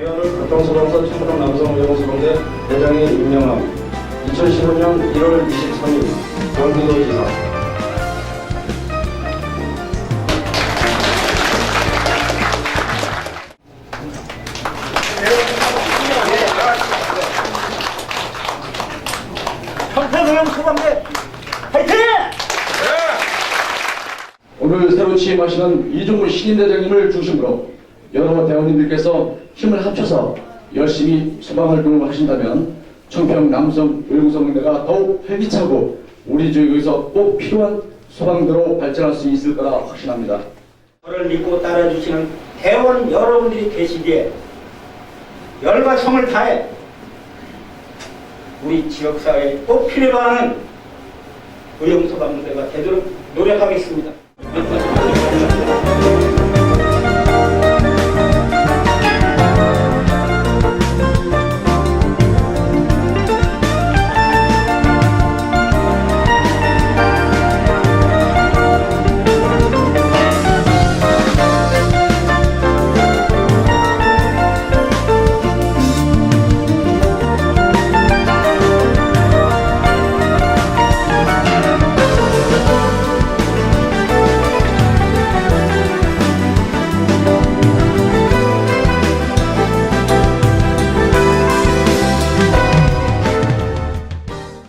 위원을 각동소방서 청담 남성의용소방대 대장에 임명함. 2015년 1월 23일 경기도지사. 평택의용 소방대 화이팅! 오늘 새로 취임하시는 이종훈 신임 대장님을 중심으로 여러 대원님들께서 힘을 합쳐서 열심히 소방활동을 하신다면 청평 남성 의료구성대가 더욱 활기차고 우리 지역에서 꼭 필요한 소방대로 발전할 수 있을 거라 확신합니다. 저를 믿고 따라주시는 대원 여러분들이 계시기에 열과 성을 다해 우리 지역사회에 꼭 하는 의용소방대가 되도록 노력하겠습니다.